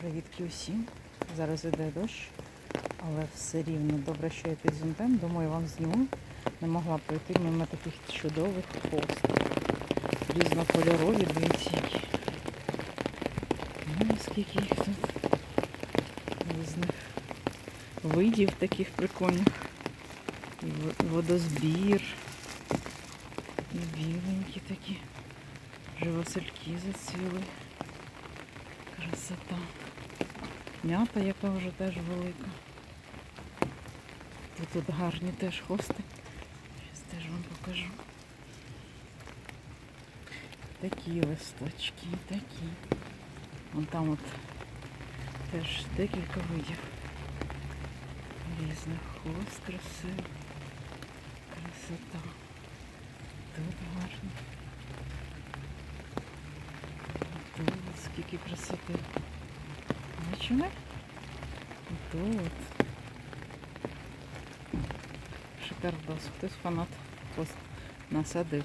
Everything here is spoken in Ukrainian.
Привітки усім. Зараз іде дощ, але все рівно добре, що я під зонтом. Думаю, вам зніму. Не могла пройти мимо таких чудових хост. Різнокольорові, дивіться. Ну, скільки їх тут різних видів таких прикольних. І Водозбір. І біленькі такі. Вже васильки зацвіли. Красота. М'ята, яка вже теж велика. Тут, тут гарні теж хости. Зараз теж вам покажу. Такі листочки, такі. Вон там от теж декілька видів. Різних хост красивих. Красота. Тут гарно. Тут скільки красоти. Бачили? Тут. Шикардос. Хтось фанат пост насадив.